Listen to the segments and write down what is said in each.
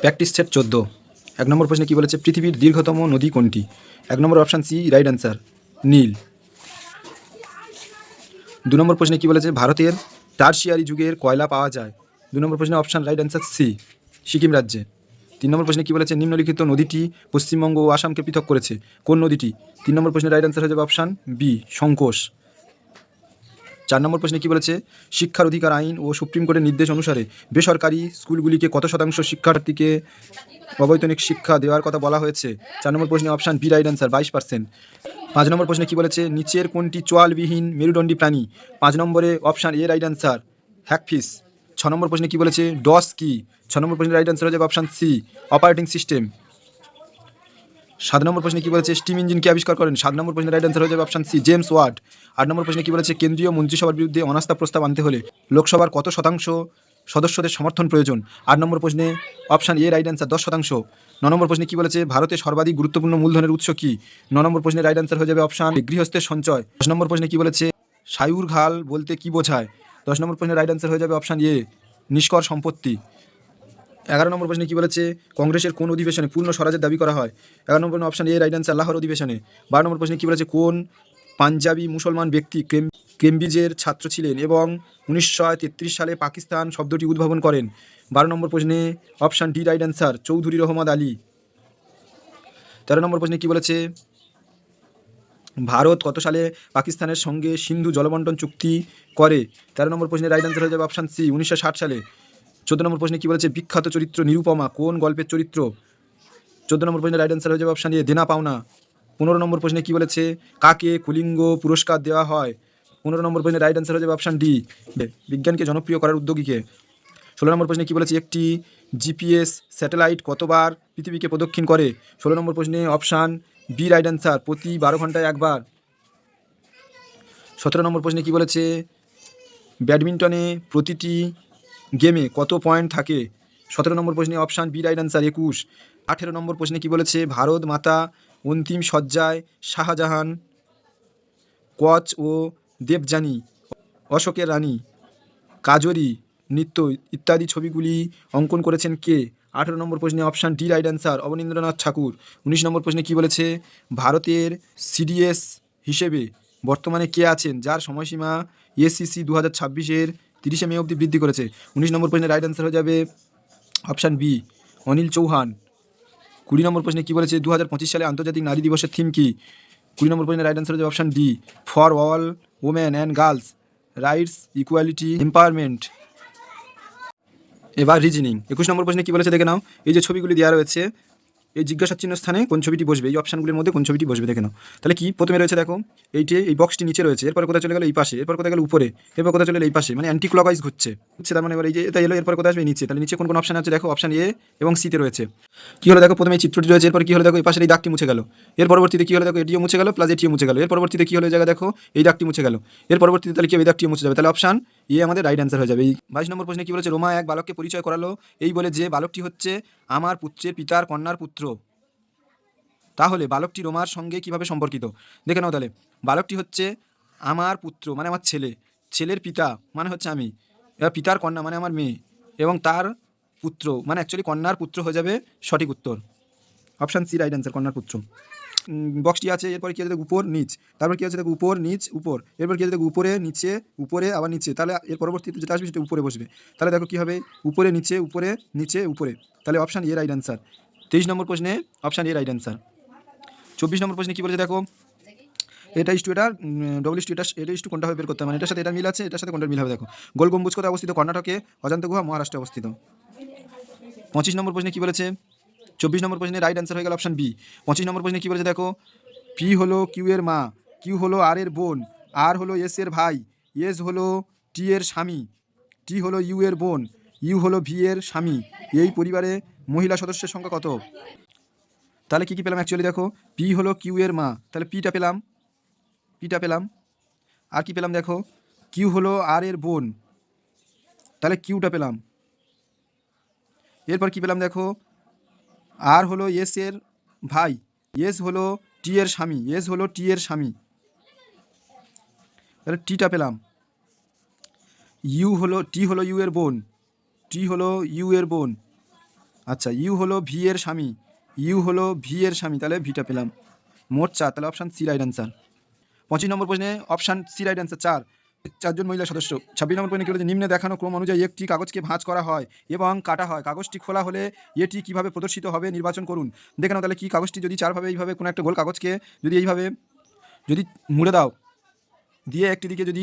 Practice set চোদ্দ। এক নম্বর প্রশ্নে কী বলেছে, পৃথিবীর দীর্ঘতম নদী কোনটি? এক নম্বর option C right answer Nile. দু নম্বর প্রশ্নে কী বলেছে, ভারতের টার্সিয়ারি যুগের কয়লা পাওয়া যায়? দু নম্বর প্রশ্নে option right answer C Sikkim রাজ্যে। তিন নম্বর প্রশ্নে কী বলেছে, নিম্নলিখিত নদীটি পশ্চিমবঙ্গ ও আসামকে পৃথক করেছে? কোন নদীটি? তিন নম্বর প্রশ্নের রাইট অ্যান্সার হয়ে যাবে অপশান বি সংকোষ চার নম্বর প্রশ্নে কী বলেছে? শিক্ষার অধিকার আইন ও সুপ্রিম কোর্টের নির্দেশ অনুসারে বেসরকারি স্কুলগুলিকে কত শতাংশ শিক্ষার্থীকে অবৈতনিক শিক্ষা দেওয়ার কথা বলা হয়েছে? চার নম্বর প্রশ্নে অপশান বি রাইট অ্যান্সার, বাইশ পার্সেন্ট। পাঁচ নম্বর প্রশ্নে কী বলেছে? নিচের কোনটি চোয়ালবিহীন মেরুদণ্ডী প্রাণী? পাঁচ নম্বরে option A right answer, hagfish. ছ নম্বর প্রশ্নে কী বলেছে? ডস কি? ছ নম্বর প্রশ্নের রাইট অ্যান্সার হয়ে যাবে অপশান সি, অপারেটিং সিস্টেম। সাত নম্বর প্রশ্নে কী বলেছে? স্টিম ইঞ্জিনকে আবিষ্কার করেন? সাত নম্বর প্রশ্নের রাইট অ্যান্সার হয়ে যাবে অপশান সি জেমস ওয়ার্ড আট নম্বর প্রশ্নে কী বলেছে? কেন্দ্রীয় মন্ত্রিসভার বিরুদ্ধে অনাস্থা প্রস্তাব আনতে হলে লোকসভার কত শতাংশ সদস্যদের সমর্থন প্রয়োজন? আট নম্বর প্রশ্নে অপশান এ রাইট অ্যান্সার দশ শতাংশ। ন নম্বর প্রশ্নে কী বলেছে? ভারতে সর্বাধিক গুরুত্বপূর্ণ মূলধনের উৎস কী? ন নম্বর প্রশ্নের রাইট অ্যান্সার হয়ে যাবে অপশান গৃহস্থের সঞ্চয়। দশ নম্বর প্রশ্নে কী বলেছে? সায়ুর ঘাল বলতে কী বোঝায়? দশ নম্বর প্রশ্নের রাইট অ্যান্সার হয়ে যাবে অপশান এ নিষ্কর সম্পত্তি। এগারো নম্বর প্রশ্নে কী বলেছে, কংগ্রেসের কোন অধিবেশনে পূর্ণ স্বরাজের দাবি করা হয়? এগারো নম্বর option A right answer Lahore অধিবেশনে। বারো নম্বর প্রশ্নে কী বলেছে, কোন পাঞ্জাবি মুসলমান ব্যক্তি কেম, কেমব্রিজের ছাত্র ছিলেন এবং উনিশশো তেত্রিশ সালে পাকিস্তান শব্দটি উদ্ভাবন করেন? বারো নম্বর প্রশ্নে option D right answer Chaudhry Rahmat Ali. তেরো নম্বর প্রশ্নে কী বলেছে, ভারত কত সালে পাকিস্তানের সঙ্গে সিন্ধু জলবন্টন চুক্তি করে? তেরো নম্বর প্রশ্নে রাইট অ্যান্সার হয়ে যাবে অপশান সি উনিশশো ষাট সালে। চোদ্দ নম্বর প্রশ্নে কী বলেছে, বিখ্যাত চরিত্র নিরুপমা, কোন গল্পের চরিত্র? চোদ্দ নম্বর প্রশ্নের রাইট অ্যান্সার হয়ে যাবে অপশান এ, দেনা পাওনা। পনেরো নম্বর প্রশ্নে কী বলেছে, কাকে কুলিঙ্গ পুরস্কার দেওয়া হয়? পনেরো নম্বর প্রশ্নের রাইট অ্যান্সার হয়ে যাবে অপশান ডি, বিজ্ঞানকে জনপ্রিয় করার উদ্যোগীকে। ষোলো নম্বর প্রশ্নে কী বলেছে, একটি জিপিএস স্যাটেলাইট কতবার পৃথিবীকে প্রদক্ষিণ করে? ষোলো নম্বর প্রশ্নে অপশান বি রাইট অ্যান্সার প্রতি বারো ঘন্টায় একবার। সতেরো নম্বর প্রশ্নে কী বলেছে, ব্যাডমিন্টনে প্রতিটি গেমে কত পয়েন্ট থাকে? সতেরো নম্বর প্রশ্নে অপশান বি রাইট অ্যান্সার একুশ। আঠেরো নম্বর প্রশ্নে কী বলেছে? ভারত মাতা অন্তিম সজ্জায় শাহজাহান, কচ ও দেবযানী, অশোকের রানী, কাজরি, নৃত্য ইত্যাদি ছবিগুলি অঙ্কন করেছেন কে? আঠেরো নম্বর প্রশ্নে option D right answer Abanindranath Tagore. উনিশ নম্বর প্রশ্নে কী বলেছে? ভারতের সিডিএস হিসেবে বর্তমানে কে আছেন? যার সময়সীমা এসসিসি দু হাজার ছাব্বিশের তিরিশে মে অবধি বৃদ্ধি করেছে। উনিশ নম্বর প্রশ্নের রাইট অ্যান্সার হয়ে যাবে অপশান বি অনিল চৌহান। কুড়ি নম্বর প্রশ্নে কী বলেছে? দু হাজার পঁচিশ সালে আন্তর্জাতিক নারী দিবসের থিম কী? কুড়ি নম্বর প্রশ্নের রাইট অ্যান্সার যাবে option D for all women and girls rights equality empowerment এবার রিজনিং একুশ নম্বর প্রশ্নে কী বলেছে? দেখে নাও। এই যে ছবিগুলি দেওয়া রয়েছে এই জিজ্ঞাসা চিহ্ন স্থানে কোন ছবিটি বসবে, এই অপশানগুলির মধ্যে কোন ছবিটি বসবে দেখে তাহলে কি? প্রথমে রয়েছে দেখো এইটি এই বক্সটি নিচে রয়েছে, এরপর কোথায় চলে গেল? এই পাশে, এরপর কোথায় গেল? উপরে, এরপর কোথায় চলে এই পাশে মানে অ্যান্টি ক্লকওয়াইজ ঘুরছে। হচ্ছে তার মানে এবার এই যে এটা এলো, এরপর কোথায় আসবে? নিচে। তাহলে নিচে কোন কোন অপশান আছে দেখো? অপশান এ এবং সিতে রয়েছে। কি হলো দেখো? প্রথমে চিত্রটি রয়েছে, এরপর কি হলো দেখো? এই পাশের এই দাগটি মুছে গেল। এর পরবর্তীতে কী হলো দেখো? এটিও মুছে গেল প্লাস এটিও মুছে গেল। এর পরবর্তীতে কী হলো? জায়গা দেখো, এই দাগটি মুছে গেল। এর পরবর্তীতে তাহলে কি এই দাগটিও মুছে যাবে। তাহলে অপশান এ আমাদের রাইট অ্যান্সার হয়ে যাবে। এই বাইশ নম্বর প্রশ্নে কী বলেছে? রোমা এক বালককে পরিচয় করালো। এই বলে যে বালকটি হচ্ছে আমার পুত্রের পিতার কন্যার পুত্র। তাহলে বালকটি রোমার সঙ্গে কীভাবে সম্পর্কিত? দেখে নাও তাহলে। বালকটি হচ্ছে আমার পুত্র মানে আমার ছেলে। ছেলের পিতা মানে হচ্ছে আমি। এবার পিতার কন্যা মানে আমার মেয়ে। এবং তার পুত্র মানে অ্যাকচুয়ালি কন্যার পুত্র হয়ে যাবে সঠিক উত্তর। অপশান সি রাইট অ্যান্সার কন্যার পুত্র। বক্সটি আছে, এরপর কী আছে? দেখো, উপর, নিচ। তারপর কী আছে? দেখো, উপর, নিচ, উপর। এরপর কী আছে? দেখো, উপরে, নিচে, উপরে, আবার নিচে। তাহলে এর পরবর্তীতে যেটা আসবে, সেটা উপরে বসবে। তাহলে দেখো কী হবে? উপরে, নিচে উপরে নিচে, উপরে। তাহলে অপশান এ রাইট অ্যান্সার তেইশ নম্বর প্রশ্নে অপশান এ রাইট অ্যান্সার চব্বিশ নম্বর প্রশ্নে কী বলেছে দেখো? এটা ইস্টু এটা ডবল ইস্টু এটা এটা ইস্টু কোনটা হবে বের করতে মানে এটার সাথে এটা মিল আছে, এটার সাথে কোনটা মিল হবে দেখো। গোল গম্বুজ কোথায় অবস্থিত? কর্ণাটকে, অজান্ত গুহা, মহারাষ্ট্রে অবস্থিত। পঁচিশ নম্বর প্রশ্নে কী বলেছে? চব্বিশ নম্বর প্রশ্নে রাইট অ্যান্সার হয়ে গেল অপশান বি পঁচিশ নম্বর প্রশ্নে কী বলেছে দেখো? পি হলো কিউ এর মা কিউ হলো আর এর বোন আর হলো এস এর ভাই এস হলো টি এর স্বামী টি হলো ইউ এর বোন ইউ হলো ভি এর স্বামী। এই পরিবারে মহিলা সদস্যের সংখ্যা কত? তাহলে কী কী পেলাম অ্যাকচুয়ালি দেখো? পি হলো কিউ এর মা, তাহলে পিটা পেলাম? পিটা পেলাম? আর কি পেলাম দেখো? কিউ হলো আর এর বোন, তাহলে কিউটা পেলাম। এরপর কি পেলাম দেখো? আর হলো এস এর ভাই এস হলো টি এর স্বামী এস হলো টি এর স্বামী। তাহলে টিটা পেলাম। ইউ হলো টি হলো ইউ এর বোন টি হলো ইউ এর বোন। আচ্ছা ইউ হলো ভি এর স্বামী ইউ হলো ভি এর স্বামী, তাহলে ভিটা পেলাম। মোট চার, তাহলে অপশান সি রাইট অ্যান্সার পঁচিশ নম্বর প্রশ্নে অপশান সি রাইট অ্যান্সার চার। চারজন মহিলা সদস্য। ছাব্বিশ নম্বর কী বলেছে? নিম্নে দেখানো ক্রম অনুযায়ী একটি কাগজকে ভাঁজ করা হয় এবং কাটা হয়। কাগজটি খোলা হলে এটি কীভাবে প্রদর্শিত হবে নির্বাচন করুন। দেখে নাও তাহলে কি কাগজটি যদি চারভাবে এইভাবে কোনো একটা গোল কাগজকে যদি এইভাবে যদি মুড়ে দাও, দিয়ে একটি দিকে যদি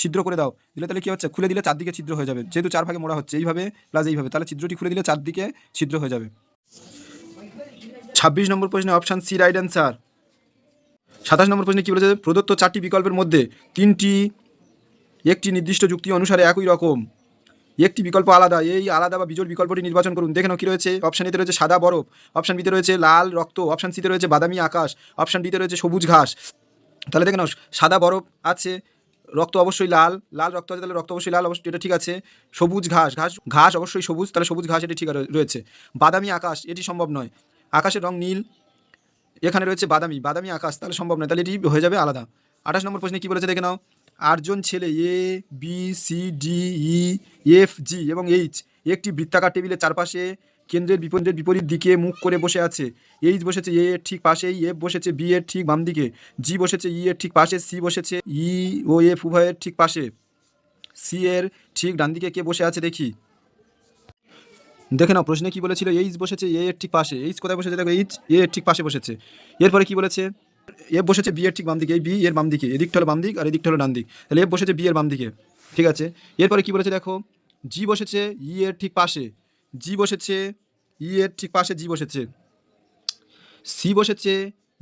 ছিদ্র করে দাও, দিলে তাহলে কী হচ্ছে? খুলে দিলে চারদিকে ছিদ্র হয়ে যাবে। যেহেতু চার ভাগে মোড়া হচ্ছে, এইভাবে প্লাস এইভাবে। তাহলে ছিদ্রটি খুলে দিলে চারদিকে ছিদ্র হয়ে যাবে। ছাব্বিশ নম্বর প্রশ্নে অপশান সি রাইট অ্যান্সার সাতাশ নম্বর প্রশ্নে কী বলেছে? প্রদত্ত চারটি বিকল্পের মধ্যে তিনটি একটি নির্দিষ্ট যুক্তি অনুসারে একই রকম। একটি বিকল্প আলাদা। এই আলাদা বা বিজোড় বিকল্পটি নির্বাচন করুন। দেখে নাও, কী রয়েছে? অপশান এতে রয়েছে সাদা বরফ। অপশান বিতে রয়েছে লাল রক্ত। অপশান সিতে রয়েছে বাদামি আকাশ। অপশান ডিতে রয়েছে সবুজ ঘাস। তাহলে দেখে নাও, সাদা বরফ আছে, রক্ত অবশ্যই লাল। লাল রক্ত আছে, তাহলে রক্ত অবশ্যই লাল, অবশ্যই এটা ঠিক আছে। সবুজ ঘাস। ঘাস ঘাস অবশ্যই সবুজ, তাহলে সবুজ ঘাস এটি ঠিক রয়েছে। বাদামি আকাশ, এটি সম্ভব নয়। আকাশের রং নীল। এখানে রয়েছে বাদামি। বাদামি আকাশ, তাহলে সম্ভব নয়। তাহলে এটি হয়ে যাবে আলাদা। আঠাশ নম্বর প্রশ্নে কী বলেছে? দেখে নাও। আটজন ছেলে A B C D E F G এবং এইচ একটি বৃত্তাকার টেবিলের চারপাশে কেন্দ্রের বিপরীতের বিপরীত দিকে মুখ করে বসে আছে। এইচ বসেছে এ এর ঠিক পাশেই এফ বসেছে বি এর ঠিক বাম দিকে জি বসেছে ই এর ঠিক পাশে সি বসেছে ই ও এফ উভয়ের ঠিক পাশে। সি এর ঠিক ডান দিকে কে বসে আছে দেখি। দেখে নাও, প্রশ্নে কি বলেছিল? এইচ বসেছে এ এর ঠিক পাশে এইচ কোথায় বসেছে? দেখো এইচ এ এর ঠিক পাশে বসেছে। এরপরে কি বলেছে? এফ বসেছে বি এর ঠিক বাম দিকে, এই বি এর বাম দিকে এদিকটা হলো বাম দিক আর এদিকটা হলো ডান দিক। তাহলে এফ বসেছে বি এর বাম দিকে, ঠিক আছে? এরপরে কি বলেছে দেখো? জি বসেছে, ই এর ঠিক পাশে। জি বসেছে, ই এর ঠিক পাশে, জি বসেছে। সি বসেছে,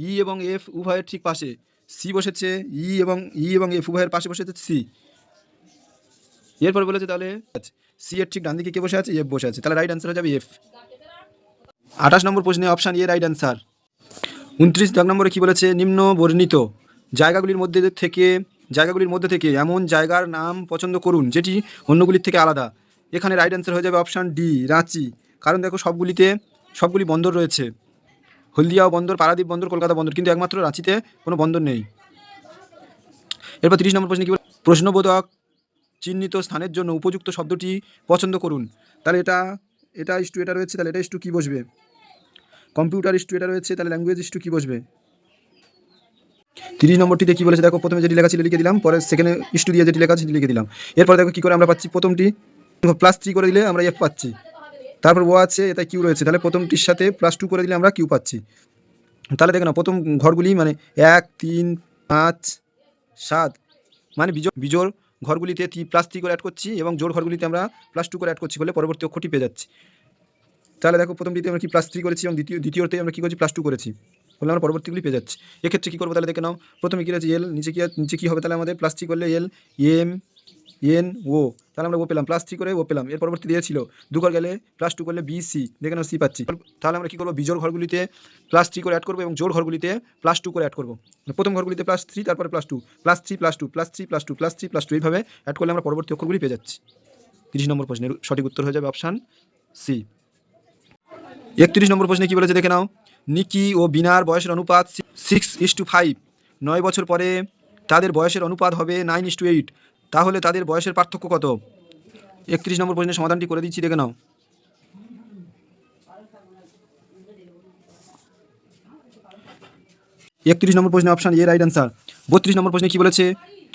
ই এবং এফ উভয়ের ঠিক পাশে। সি বসেছে, ই এবং ই এবং এফ উভয়ের পাশে বসেছে, সি। এরপর বলেছে তাহলে, সি এর ঠিক ডান দিকে কে বসে আছে? এফ বসে আছে। তাহলে রাইট অ্যান্সার হয়ে যাবে এফ। আঠাশ নম্বর প্রশ্নে অপশান এ রাইট অ্যান্সার উনত্রিশ দাগ নম্বরে কী বলেছে? নিম্ন বর্ণিত জায়গাগুলির মধ্যে থেকে, জায়গাগুলির মধ্যে থেকে এমন জায়গার নাম পছন্দ করুন, যেটি অন্যগুলির থেকে আলাদা। এখানে রাইট অ্যান্সার হয়ে যাবে অপশান ডি রাঁচি। কারণ দেখো সবগুলিতে, সবগুলি বন্দর রয়েছে। হলদিয়াও বন্দর, পারাদ্বীপ বন্দর, কলকাতা বন্দর, কিন্তু একমাত্র রাঁচিতে কোনো বন্দর নেই। এরপর তিরিশ নম্বর প্রশ্নে কী? প্রশ্নবোধক চিহ্নিত স্থানের জন্য উপযুক্ত শব্দটি পছন্দ করুন। তাহলে এটা এটা ইস্টু এটা রয়েছে, তাহলে এটা ইস্টু কী বসবে? কম্পিউটার ইস্টু এটা রয়েছে, তাহলে ল্যাঙ্গুয়েজ ইস্টু কী বসবে? তিরিশ নম্বরটিতে কী বলেছে? দেখো, প্রথমে যেটি লেখা ছিল লিখে দিলাম, পরে সেখানে ইস্টু দিয়ে যেটি লেখা সেটি লিখে দিলাম। এরপর দেখো কী করে আমরা পাচ্ছি? প্রথমটি প্লাস থ্রি করে দিলে আমরা এফ পাচ্ছি। তারপর ও আছে এটা কিউ রয়েছে, তাহলে প্রথমটির সাথে প্লাস টু করে দিলে আমরা কিউ পাচ্ছি। তাহলে দেখো না, প্রথম ঘরগুলি মানে এক, তিন, পাঁচ, সাত মানে বিজোড় বিজোড় ঘরগুলিতে প্লাস থ্রি করে অ্যাড করছি এবং জোর ঘরগুলিতে আমরা প্লাস টু করে অ্যাড করছি বলে পরবর্তী অক্ষরটি পেয়ে যাচ্ছি। তাহলে দেখো প্রথমটিতে আমরা কি প্লাস থ্রি করেছি এবং দ্বিতীয়, দ্বিতীয়তে আমরা কী করছি? প্লাস টু করেছি। বলে আমরা পরবর্তীগুলি পেয়ে যাচ্ছি। এক্ষেত্রে কী করব তাহলে দেখে নাও। প্রথমে কী রয়েছে? এল নিচে কী নিচে কী হবে তাহলে আমাদের? প্লাস থ্রি করলে এল এম এন ও তাহলে আমরা ও পেলাম। প্লাস থ্রি করে ও পেলাম। এর পরবর্তী দিয়েছিল দু ঘর গেলে প্লাস টু করলে বি সি দেখে নাও সি পাচ্ছি। তাহলে আমরা কী করব? বিজোর ঘরগুলিতে প্লাস থ্রি করে অ্যাড করব এবং জোর ঘরগুলিতে প্লাস টু করে অ্যাড করব। প্রথম ঘরগুলিতে প্লাস থ্রি তারপরে plus two plus three plus two plus three plus two plus three plus two এইভাবে অ্যাড করলে আমরা পরবর্তী অক্ষরগুলি পেয়ে যাচ্ছি। তিরিশ নম্বর প্রশ্নের সঠিক উত্তর হয়ে যাবে অপশান সি একত্রিশ নম্বর প্রশ্নে কী বলেছে? দেখে নাও। নিকি ও বিনার বয়সের অনুপাত সিক্স ইস টু ফাইভ নয় বছর পরে তাদের বয়সের অনুপাত হবে নাইন ইস টু এইট তাহলে তাদের বয়সের পার্থক্য কত? একত্রিশ নম্বর প্রশ্নের সমাধানটি করে দিচ্ছি, দেখে নাও। একত্রিশ নম্বর প্রশ্নে অপশান এ রাইট অ্যান্সার বত্রিশ নম্বর প্রশ্নে কী বলেছে?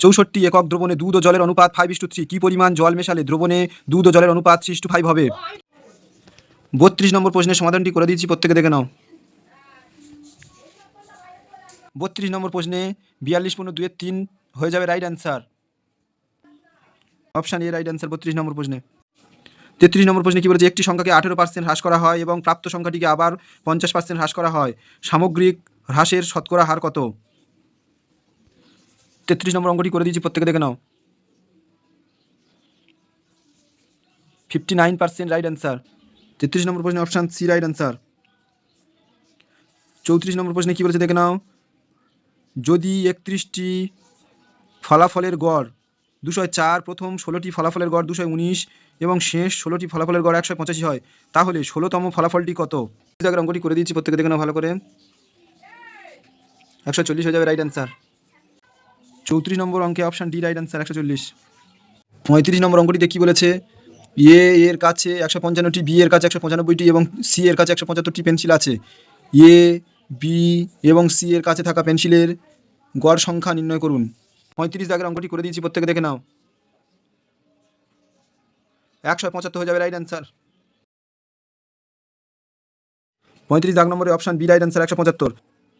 চৌষট্টি একক দ্রবণে দুধ ও জলের অনুপাত ফাইভ ইস টু থ্রি কী পরিমাণ জল মেশালে দ্রবণে দুধ ও জলের অনুপাত থ্রি টু ফাইভ হবে? বত্রিশ নম্বর প্রশ্নের সমাধানটি করে দিচ্ছি প্রত্যেকে দেখে নাও। বত্রিশ নম্বর প্রশ্নে বিয়াল্লিশ পনেরো দুয়ের তিন হয়ে যাবে right answer option A right answer বত্রিশ নম্বর প্রশ্নে। তেত্রিশ নম্বর প্রশ্নে কী বলেছে? একটি সংখ্যাকে আঠেরো পার্সেন্ট হ্রাস করা হয় এবং প্রাপ্ত সংখ্যাটিকে আবার পঞ্চাশ পার্সেন্ট হ্রাস করা হয়। সামগ্রিক হ্রাসের শতকরা হার কত? তেত্রিশ নম্বর অঙ্কটি করে দিয়েছি, প্রত্যেকে দেখে নাও। Fifty nine percent right answer তেত্রিশ নম্বর প্রশ্নে অপশান সি রাইট অ্যান্সার চৌত্রিশ নম্বর প্রশ্নে কী বলেছে দেখে নাও। যদি একত্রিশটি ফলাফলের গড় দুশো চার, প্রথম ষোলোটি ফলাফলের গড় দুশো উনিশ এবং শেষ ষোলোটি ফলাফলের গড় একশো পঁচাশি হয়, তাহলে ষোলোতম ফলাফলটি কত? জায়গার অঙ্কটি করে দিচ্ছি প্রত্যেকে দেখে নাও ভালো করে। একশো চল্লিশ হয়ে যাবে রাইট অ্যান্সার চৌত্রিশ নম্বর অঙ্কে অপশান ডি রাইট অ্যান্সার একশো চল্লিশ। পঁয়ত্রিশ নম্বর অঙ্কটিতে কী বলেছে? এ এর কাছে একশো পঞ্চান্নটি বি এর কাছে একশো পঁচানব্বইটি এবং সি এর কাছে একশো পঁচাত্তরটি পেন্সিল আছে। এ বি এবং সি এর কাছে থাকা পেন্সিলের গড় সংখ্যা নির্ণয় করুন। পঁয়ত্রিশ দাগের অঙ্কটি করে দিয়েছি, প্রত্যেকে দেখে নাও। একশো পঁচাত্তর হয়ে যাবে রাইট অ্যান্সার পঁয়ত্রিশ দাগ নম্বরে অপশান বি রাইট অ্যান্সার একশো পঁচাত্তর।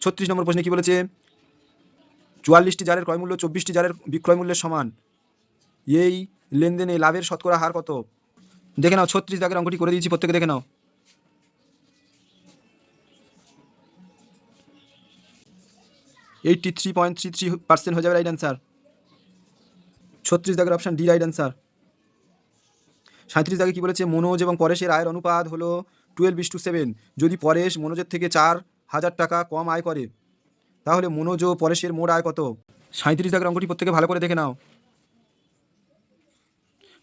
ছত্রিশ নম্বর প্রশ্নে কী বলেছে? চুয়াল্লিশটি জারের ক্রয়মূল্য চব্বিশটি জারের বিক্রয় মূল্যের সমান। এই লেনদেনে লাভের শতকরা হার কত? দেখে নাও, ছত্রিশ দাগের অঙ্কটি করে দিয়েছি, প্রত্যেকে দেখে নাও। Eighty three point three three percent হয়ে যাবে রাইট অ্যান্সার ছত্রিশ দাগের অপশান ডি রাইট অ্যান্সার সাঁত্রিশ দাগে কী বলেছে, মনোজ এবং পরেশের আয়ের অনুপাত হলো টুয়েলভ ইস টু সেভেন যদি পরেশ মনোজের থেকে চার হাজার টাকা কম আয় করে, তাহলে মনোজ ও পরেশের মোট আয় কত? সাঁত্রিশ দাগের অঙ্কটি প্রত্যেকে ভালো করে দেখে নাও।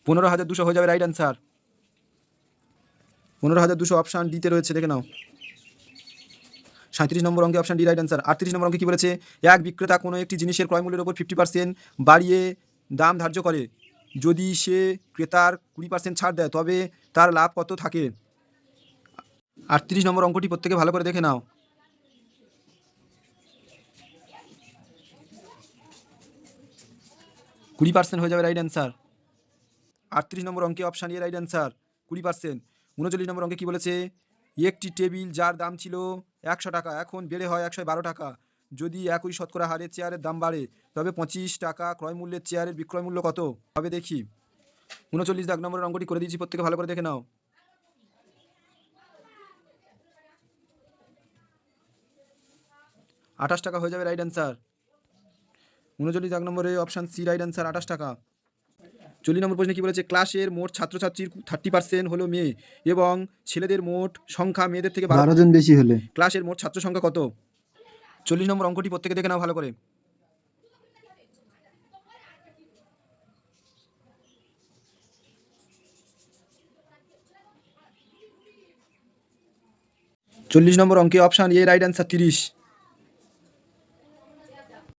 পনেরো হাজার দুশো হয়ে যাবে রাইট অ্যান্সার পনেরো হাজার দুশো অপশান ডিতে রয়েছে, দেখে নাও। সাঁত্রিশ নম্বর অঙ্কে অপশান ডি রাইট অ্যান্সার আটত্রিশ নম্বর অঙ্কে কী বলেছে? এক বিক্রেতা কোনো একটি জিনিসের ক্রয়মূল্যের ওপর ফিফটি পার্সেন্ট বাড়িয়ে দাম ধার্য করে। যদি সে ক্রেতার কুড়ি পার্সেন্ট ছাড় দেয়, তবে তার লাভ কত থাকে? আটত্রিশ নম্বর অঙ্কটি প্রত্যেকে ভালো করে দেখে নাও। কুড়ি পার্সেন্ট হয়ে যাবে রাইট অ্যান্সার আটত্রিশ নম্বর অঙ্কে অপশান এ রাইট অ্যান্সার কুড়ি পার্সেন্ট উনচল্লিশ নম্বর অঙ্কে কী বলেছে? একটি টেবিল যার দাম ছিল একশো টাকা, এখন বেড়ে হয় একশো বারো টাকা। যদি একই শতকরা হারে চেয়ারের দাম বাড়ে, তবে পঁচিশ টাকা ক্রয় মূল্যের চেয়ারের বিক্রয় মূল্য কত? হবে দেখি। উনচল্লিশ দাগ নম্বরের অঙ্কটি করে দিয়েছি প্রত্যেকে ভালো করে দেখে নাও। আঠাশ টাকা হয়ে যাবে রাইট অ্যান্সার উনচল্লিশ দাগ নম্বরে অপশান সি রাইট অ্যান্সার আঠাশ টাকা। চল্লিশ নম্বর প্রশ্নে কী বলেছে? ক্লাসের মোট ছাত্রছাত্রীর থার্টি পার্সেন্ট হলো মেয়ে এবং ছেলেদের মোট সংখ্যা মেয়েদের থেকে বারো জন বেশি হলে। ক্লাসের মোট ছাত্র সংখ্যা কত? চল্লিশ নম্বর অঙ্কটি প্রত্যেকে দেখে নাও ভালো করে। চল্লিশ নম্বর অঙ্কে অপশান এ রাইট অ্যান্সার তিরিশ।